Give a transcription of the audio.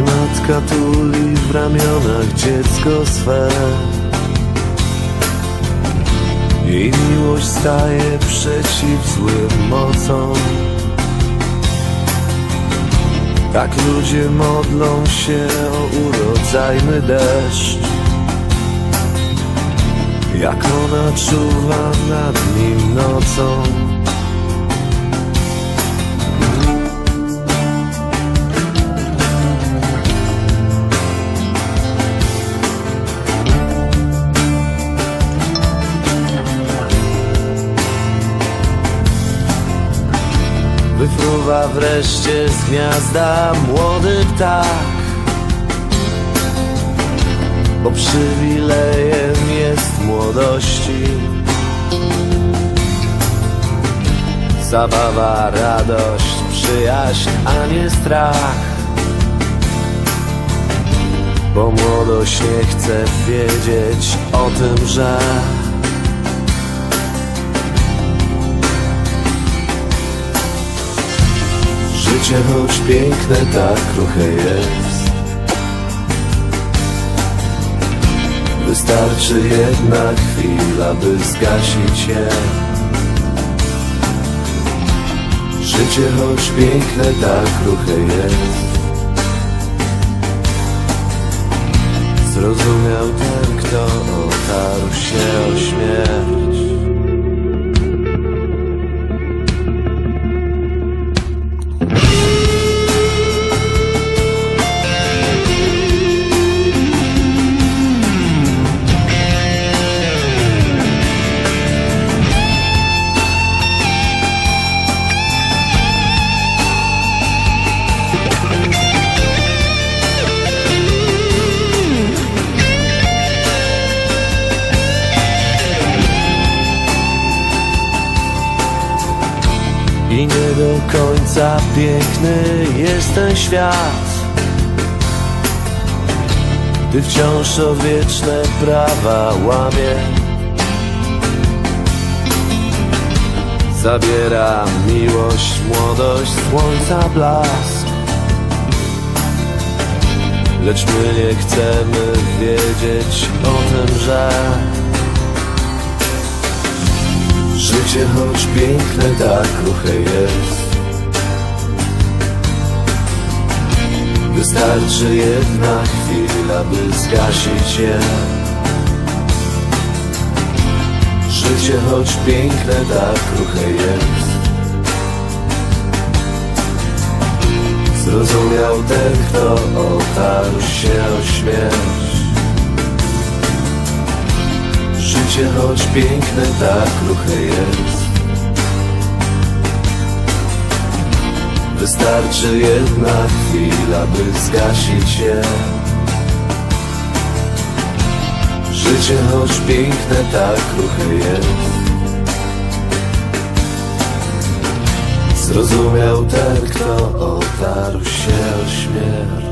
Matka tuli w ramionach dziecko swe Jej miłość staje przeciw złym mocom. Tak ludzie modlą się o urodzajny deszcz. Jak ona czuwa nad nim nocą Wreszcie z gniazda młody ptak. Bo przywilejem jest młodości. Zabawa, radość, przyjaźń, a nie strach. Bo młodość nie chce wiedzieć o tym, że Życie choć piękne, tak kruche jest. Wystarczy jedna chwila, by zgasić je. Życie choć piękne, tak kruche jest. Zrozumiał ten, kto otarł się o śmierć do końca piękny jest ten świat. Ty wciąż odwieczne prawa łamie. Zabiera miłość, młodość, słońca blask. Lecz my nie chcemy wiedzieć o tym, że Życie choć piękne, tak kruche jest. Wystarczy jedna chwila, by zgasić je. Życie choć piękne, tak kruche jest. Zrozumiał ten, kto otarł się o śmierć Życie choć piękne, tak kruche jest. Wystarczy jedna chwila, by zgasić je Życie choć piękne, tak kruche jest. Zrozumiał ten, kto otarł się o śmierć